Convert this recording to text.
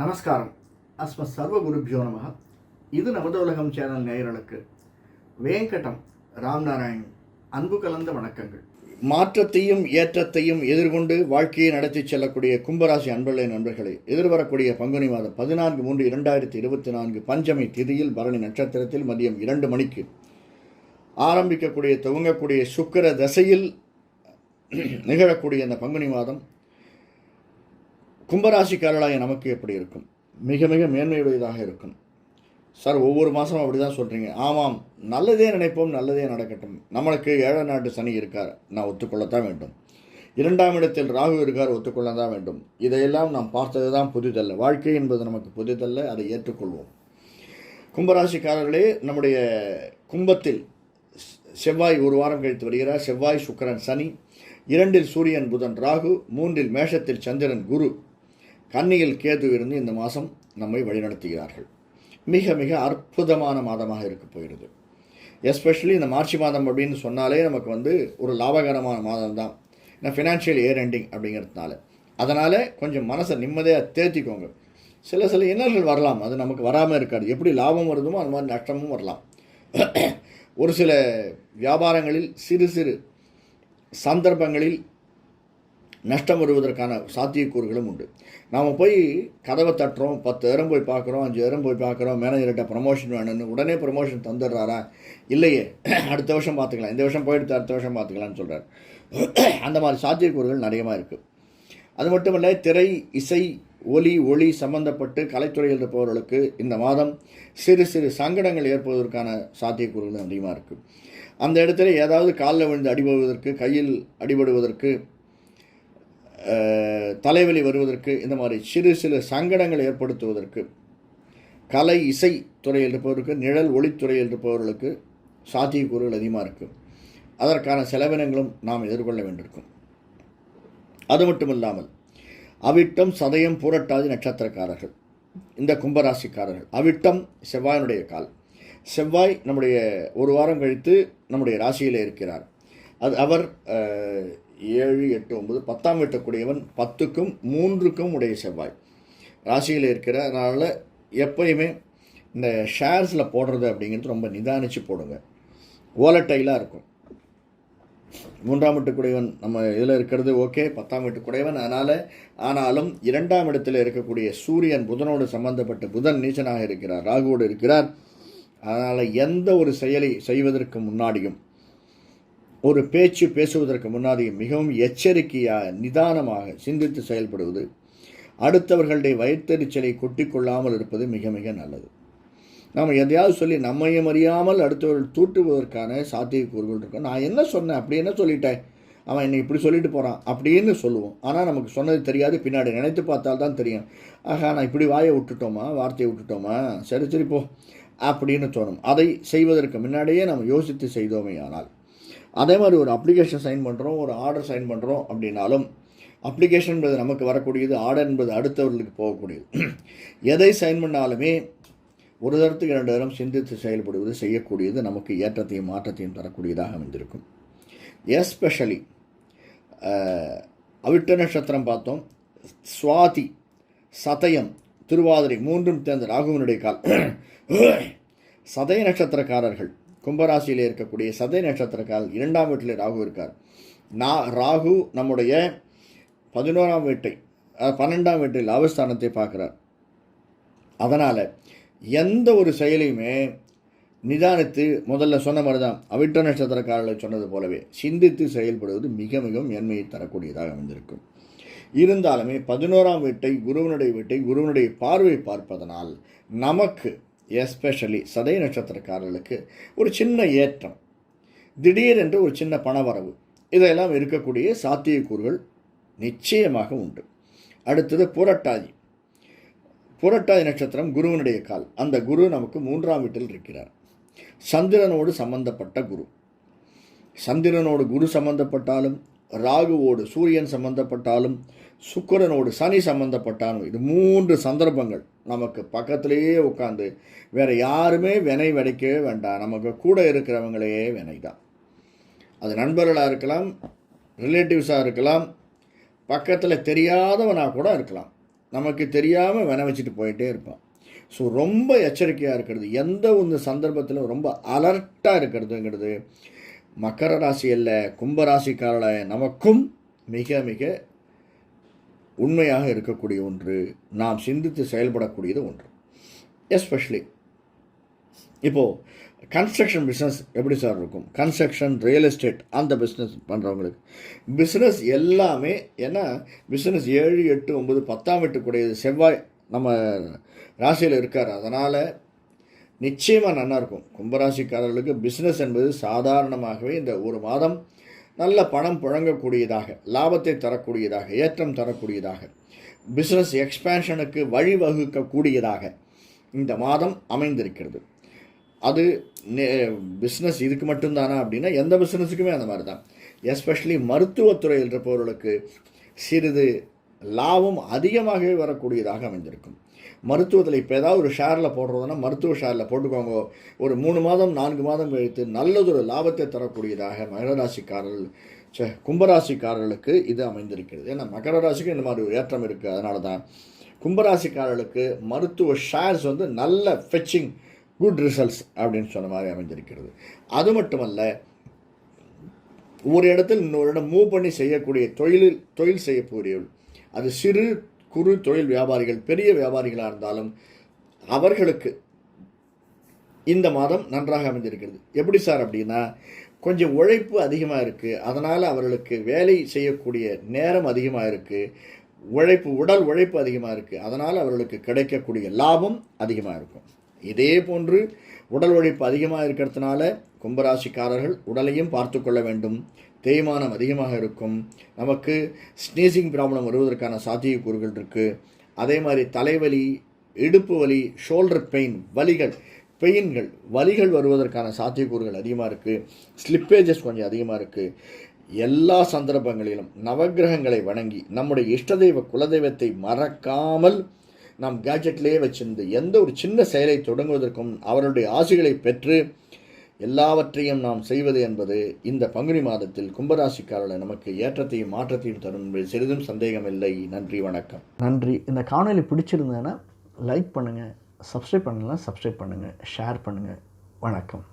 நமஸ்காரம். அஸ்ம சர்வ குருபியோ நமக இது நமது உலகம் சேனல் நேயர்களுக்கு வேங்கடம் ராம்நாராயண் அன்பு கலந்த வணக்கங்கள். மாற்றத்தையும் ஏற்றத்தையும் எதிர்கொண்டு வாழ்க்கையை நடத்தி செல்லக்கூடிய கும்பராசி அன்பர்களே நண்பர்களே எதிர்வரக்கூடிய பங்குனி மாதம் பதினான்கு மூன்று இரண்டாயிரத்தி இருபத்தி நான்கு பஞ்சமி திதியில் பரணி நட்சத்திரத்தில் மதியம் இரண்டு மணிக்கு ஆரம்பிக்கக்கூடிய துவங்கக்கூடிய சுக்கிர தசையில் நிகழக்கூடிய அந்த பங்குனி மாதம் கும்பராசிக்காரர்களாக நமக்கு எப்படி இருக்கும்? மிக மிக மேன்மையுடையதாக இருக்கும். சார் ஒவ்வொரு மாதமும் அப்படி தான் சொல்கிறீங்க ஆமாம் நல்லதே நினைப்போம் நல்லதே நடக்கட்டும். நம்மளுக்கு ஏழை நாட்டு சனி இருக்கார். நான் ஒத்துக்கொள்ளத்தான் வேண்டும். இரண்டாம் இடத்தில் ராகு இருக்கார் ஒத்துக்கொள்ள தான் வேண்டும். இதையெல்லாம் நாம் பார்த்தது தான் புதிதல்ல. வாழ்க்கை என்பது நமக்கு புதிதல்ல அதை ஏற்றுக்கொள்வோம். கும்பராசிக்காரர்களே நம்முடைய கும்பத்தில் செவ்வாய் ஒரு வாரம் கழித்து வருகிறார். செவ்வாய் சுக்கரன் சனி. இரண்டில் சூரியன் புதன் ராகு. மூன்றில் மேஷத்தில் சந்திரன் குரு. கன்னியில் கேது இருந்து இந்த மாதம் நம்மை வழிநடத்துகிறார்கள். மிக மிக அற்புதமான மாதமாக இருக்க போகிறது. எஸ்பெஷலி இந்த மார்ச் மாதம் அப்படின்னு சொன்னாலே நமக்கு வந்து ஒரு லாபகரமான மாதம் தான் ஏன்னா ஃபினான்ஷியல் இயர் எண்டிங் அப்படிங்கிறதுனால. அதனால் கொஞ்சம் மனசை நிம்மதியாக தேர்த்திக்கோங்க சில சில இன்னல்கள் வரலாம். அது நமக்கு வராமல் இருக்காது. எப்படி லாபம் வருதுமோ அது மாதிரி நஷ்டமும் வரலாம். ஒரு சில வியாபாரங்களில் சிறு சிறு சந்தர்ப்பங்களில் நஷ்டம் வருவதற்கான சாத்தியக்கூறுகளும் உண்டு. நாம் போய் கதவை தட்டுறோம் பத்து இடம் போய் பார்க்குறோம் அஞ்சு இடம் போய் பார்க்குறோம் மேனேஜர்கிட்ட ப்ரமோஷன் வேணும்னு உடனே ப்ரமோஷன் தந்துடுறாரா? இல்லையே. அடுத்த வருஷம் பார்த்துக்கலாம். இந்த வருஷம் போயிடுத்து அடுத்த வருஷம் பார்த்துக்கலாம்னு சொல்கிறார் அந்த மாதிரி சாத்தியக்கூறுகள் நிறையமாக இருக்குது அது மட்டும் இல்லை திரை இசை ஒலி ஒளி சம்பந்தப்பட்டு கலைத்துறையில் இருப்பவர்களுக்கு இந்த மாதம் சிறு சிறு சங்கடங்கள் ஏற்படுவதற்கான சாத்தியக்கூறுகள் அதிகமாக இருக்குது அந்த இடத்துல ஏதாவது காலில் விழுந்து அடிபடுவதற்கு கையில் அடிபடுவதற்கு தலைவலி வருவதற்கு இந்த மாதிரி சிறு சிறு சங்கடங்கள் ஏற்படுத்துவதற்கு கலை இசை துறையில் இருப்பவருக்கு நிழல் ஒளித்துறையில் இருப்பவர்களுக்கு சாத்தியக்கூறுகள் அதிகமாக இருக்குது அதற்கான செலவினங்களும் நாம் எதிர்கொள்ள வேண்டியிருக்கும். அது மட்டும் இல்லாமல் அவிட்டம் சதயம் புரட்டாதி நட்சத்திரக்காரர்கள் இந்த கும்பராசிக்காரர்கள் அவிட்டம் செவ்வாயினுடைய கால். செவ்வாய் நம்முடைய ஒரு வாரம் கழித்து நம்முடைய ராசியிலே இருக்கிறார். அது அவர் ஏழு எட்டு ஒன்பது பத்தாம் வீட்டக்கூடியவன் பத்துக்கும் மூன்றுக்கும் உடைய செவ்வாய். ராசியில் இருக்கிற அதனால் எப்பயுமே இந்த ஷேர்ஸில் போடுறது அப்படிங்கிறது ரொம்ப நிதானித்து போடுங்க. ஓலட்டைலாக இருக்கும். மூன்றாம் வீட்டுக்குடையவன் நம்ம இதில் இருக்கிறது ஓகே பத்தாம் வீட்டுக்குடையவன் அதனால் ஆனாலும் இரண்டாம் இடத்தில் இருக்கக்கூடிய சூரியன் புதனோடு சம்பந்தப்பட்ட புதன் நீச்சனாக இருக்கிறார் ராகுவோடு இருக்கிறார். அதனால் எந்த ஒரு செயலை செய்வதற்கு முன்னாடியும் ஒரு பேச்சு பேசுவதற்கு முன்னாடி மிகவும் எச்சரிக்கையாக நிதானமாக சிந்தித்து செயல்படுவது அடுத்தவர்களுடைய வயிற்றெரிச்சலை கொட்டிக்கொள்ளாமல் இருப்பது மிக மிக நல்லது. நாம் எதையாவது சொல்லி நம்மையும் அறியாமல் அடுத்தவர்கள் தூட்டுவதற்கான சாத்தியக்கூறுகள் இருக்கும் நான் என்ன சொன்னேன்? அப்படி என்ன சொல்லிட்டேன்? அவன் என்னை இப்படி சொல்லிட்டு போகிறான் அப்படின்னு சொல்லுவோம். ஆனால் நமக்கு சொன்னது தெரியாது. பின்னாடி நினைத்து பார்த்தால் தான் தெரியும். ஆஹா நான் இப்படி வாயை விட்டுட்டோமா? வார்த்தையை விட்டுட்டோமா? சரி சரி போ. அப்படின்னு தோணும். அதை செய்வதற்கு முன்னாடியே நம்ம யோசித்து செய்தோமே ஆனால் அதே மாதிரி ஒரு அப்ளிகேஷன் சைன் பண்ணுறோம் ஒரு ஆர்டர் சைன் பண்ணுறோம் அப்படின்னாலும் அப்ளிகேஷன் என்பது நமக்கு வரக்கூடியது ஆர்டர் என்பது அடுத்தவர்களுக்கு போகக்கூடியது. எதை சைன் பண்ணாலுமே ஒரு தரத்துக்கு இரண்டு தரம் சிந்தித்து செயல்படுவது செய்யக்கூடியது நமக்கு ஏற்றத்தையும் மாற்றத்தையும் தரக்கூடியதாக அமைந்திருக்கும். எஸ்பெஷலி அவிட்ட நட்சத்திரம் பார்த்தோம். சுவாதி சதயம் திருவாதிரை மூன்றும் தேர்ந்த ராகுவனுடைய கால் சதய நட்சத்திரக்காரர்கள். கும்பராசியில் இருக்கக்கூடிய சதய நட்சத்திரக்கால் இரண்டாம் வீட்டில் ராகு இருக்கார். நான் ராகு நம்முடைய பதினோராம் வீட்டை பன்னெண்டாம் வீட்டில் லாபஸ்தானத்தை பார்க்குறார். அதனால் எந்த ஒரு செயலையுமே நிதானித்து முதல்ல சொன்ன மாதிரி தான் அவிட்ட நட்சத்திரக்காரர்கள் சொன்னது போலவே சிந்தித்து செயல்படுவது மிக மிகவும் மேன்மையை தரக்கூடியதாக அமைந்திருக்கும். இருந்தாலுமே பதினோராம் வீட்டை குருவனுடைய வீட்டை குருவனுடைய பார்வை பார்ப்பதனால் நமக்கு எஸ்பெஷலி சதய நட்சத்திரக்காரர்களுக்கு ஒரு சின்ன ஏற்றம். திடீரென்று ஒரு சின்ன பணவரவு. இதையெல்லாம் இருக்கக்கூடிய சாத்தியக்கூறுகள் நிச்சயமாக உண்டு. அடுத்தது புரட்டாதி. புரட்டாதி நட்சத்திரம் குருவனுடைய கால். அந்த குரு நமக்கு மூன்றாம் வீட்டில் இருக்கிறார். சந்திரனோடு சம்பந்தப்பட்ட குரு. சந்திரனோடு குரு சம்பந்தப்பட்டாலும் ராகுவோடு சூரியன் சம்பந்தப்பட்டாலும் சுக்கரனோடு சனி சம்பந்தப்பட்டாலும் இது மூன்று சந்தர்ப்பங்கள். நமக்கு பக்கத்திலேயே உட்காந்து வேறு யாருமே வினை விதைக்கவே வேண்டாம். நமக்கு கூட இருக்கிறவங்களே வினை தான் அது நண்பர்களாக இருக்கலாம் ரிலேட்டிவ்ஸாக இருக்கலாம் பக்கத்தில் தெரியாதவனாக கூட இருக்கலாம். நமக்கு தெரியாமல் வினை வச்சுட்டு போயிட்டே இருப்பான் ஸோ ரொம்ப எச்சரிக்கையாக இருக்கிறது. எந்த ஒரு சந்தர்ப்பத்திலும் ரொம்ப அலர்ட்டாக இருக்கிறதுங்கிறது மக்கர ராசி அல்ல கும்பராசிக்காரல நமக்கும் மிக மிக உண்மையாக இருக்கக்கூடிய ஒன்று. நாம் சிந்தித்து செயல்படக்கூடியது ஒன்று. எஸ்பெஷலி இப்போது கன்ஸ்ட்ரக்ஷன் பிஸ்னஸ் எப்படி சார் இருக்கும்? கன்ஸ்ட்ரக்ஷன் ரியல் எஸ்டேட் அந்த பிஸ்னஸ் பண்ணுறவங்களுக்கு பிஸ்னஸ் எல்லாமே ஏன்னா பிஸ்னஸ் ஏழு எட்டு ஒம்பது பத்தாம் வீட்டுக்குடையது செவ்வாய் நம்ம ராசியில் இருக்கார். அதனால் நிச்சயமாக நல்லா இருக்கும் கும்பராசிக்காரர்களுக்கு பிஸ்னஸ் என்பது சாதாரணமாகவே இந்த ஒரு மாதம் நல்ல பணம் புழங்கக்கூடியதாக லாபத்தை தரக்கூடியதாக ஏற்றம் தரக்கூடியதாக பிஸ்னஸ் எக்ஸ்பேன்ஷனுக்கு வழிவகுக்கக்கூடியதாக இந்த மாதம் அமைந்திருக்கிறது. அது பிஸ்னஸ் இதுக்கு மட்டும்தானா அப்படின்னா எந்த பிஸ்னஸுக்குமே அந்த மாதிரி தான் எஸ்பெஷலி மருத்துவத்துறையில் இருப்பவர்களுக்கு சிறிது லாபம் அதிகமாகவே வரக்கூடியதாக அமைந்திருக்கும். மருத்துவத்தில் இப்போ ஏதாவது ஒரு ஷேரில் போடுறதுன்னா மருத்துவ ஷேரில் போட்டுக்கோங்க. ஒரு மூணு மாதம் நான்கு மாதம் கழித்து நல்லதொரு லாபத்தை தரக்கூடியதாக மகராசிக்காரர்கள் சே கும்பராசிக்காரர்களுக்கு இது அமைந்திருக்கிறது. ஏன்னா மகர ராசிக்கு இந்த மாதிரி ஒரு ஏற்றம் இருக்குது அதனால தான் கும்பராசிக்காரர்களுக்கு மருத்துவ ஷேர்ஸ் வந்து நல்ல ஃபெச்சிங் குட் ரிசல்ட்ஸ் அப்படின்னு சொன்ன மாதிரி அமைந்திருக்கிறது. அது மட்டுமல்ல ஒரு இடத்தில் இன்னொரு இடம் மூவ் பண்ணி செய்யக்கூடிய தொழிலில் தொழில் செய்யக்கூடியவள் அது சிறு குறு தொழில் வியாபாரிகள் பெரிய வியாபாரிகளாக இருந்தாலும் அவர்களுக்கு இந்த மாதம் நன்றாக அமைந்திருக்கிறது. எப்படி சார் அப்படின்னா கொஞ்சம் உழைப்பு அதிகமாக இருக்குது அதனால் அவர்களுக்கு வேலை செய்யக்கூடிய நேரம் அதிகமாக இருக்குது உழைப்பு உடல் உழைப்பு அதிகமாக இருக்குது அதனால் அவர்களுக்கு கிடைக்கக்கூடிய லாபம் அதிகமாக இருக்கும். இதே போன்று உடல் உழைப்பு அதிகமாக இருக்கிறதுனால கும்பராசிக்காரர்கள் உடலையும் பார்த்து கொள்ள வேண்டும். தேய்மானம் அதிகமாக இருக்கும். நமக்கு ஸ்னீசிங் ப்ராப்ளம் வருவதற்கான சாத்தியக்கூறுகள் இருக்குது அதே மாதிரி தலைவலி இடுப்பு வலி ஷோல்டர் பெயின் வலிகள் பெயின்கள் வலிகள் வருவதற்கான சாத்தியக்கூறுகள் அதிகமாக இருக்குது ஸ்லிப்பேஜஸ் கொஞ்சம் அதிகமாக இருக்குது எல்லா சந்தர்ப்பங்களிலும் நவகிரகங்களை வணங்கி நம்முடைய இஷ்டதெய்வ குலதெய்வத்தை மறக்காமல் நாம் கேஜெட்லேயே வச்சிருந்து எந்த ஒரு சின்ன செயலை தொடங்குவதற்கும் அவருடைய ஆசைகளை பெற்று எல்லாவற்றையும் நாம் செய்வது என்பது இந்த பங்குனி மாதத்தில் கும்பராசிக்காரர்கள் நமக்கு ஏற்றத்தையும் மாற்றத்தையும் தரும் என்பது சிறிதும் சந்தேகமில்லை. நன்றி வணக்கம். நன்றி. இந்த காணொலி பிடிச்சிருந்ததுன்னா லைக் பண்ணுங்கள் சப்ஸ்கிரைப் பண்ணலாம் சப்ஸ்கிரைப் பண்ணுங்கள் ஷேர் பண்ணுங்கள் வணக்கம்.